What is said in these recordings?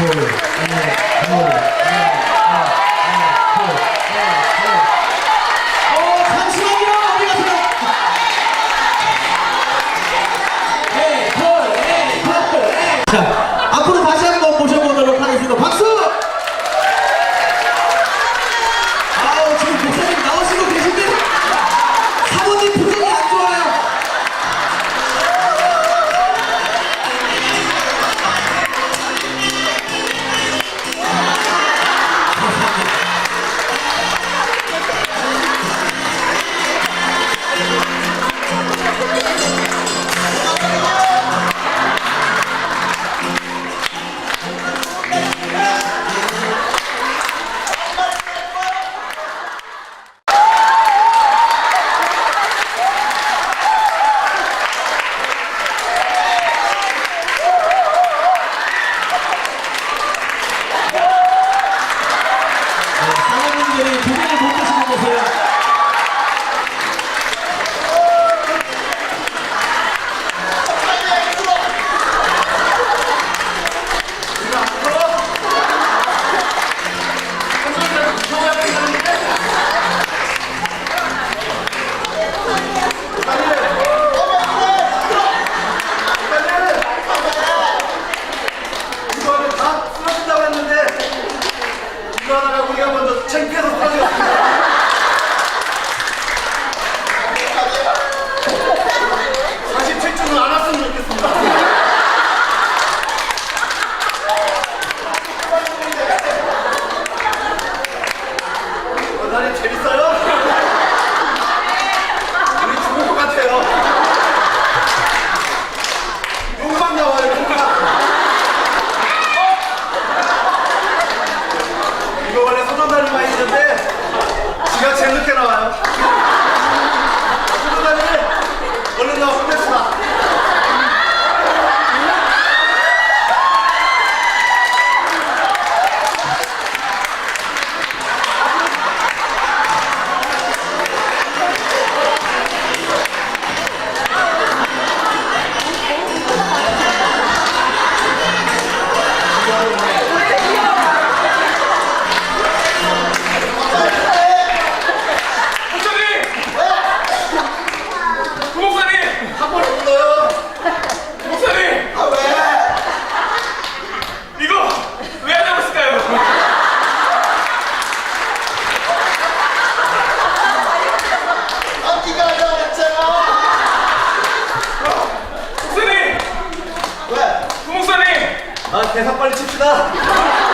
Cool. Yeah. Cool. Yeah. 불안하다고 우리가 먼저 창피해서 불안해요. 아, 계산 빨리 칩시다.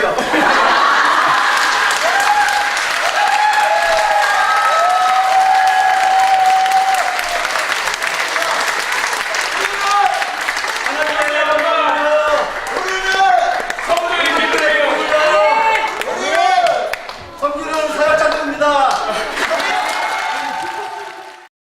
よ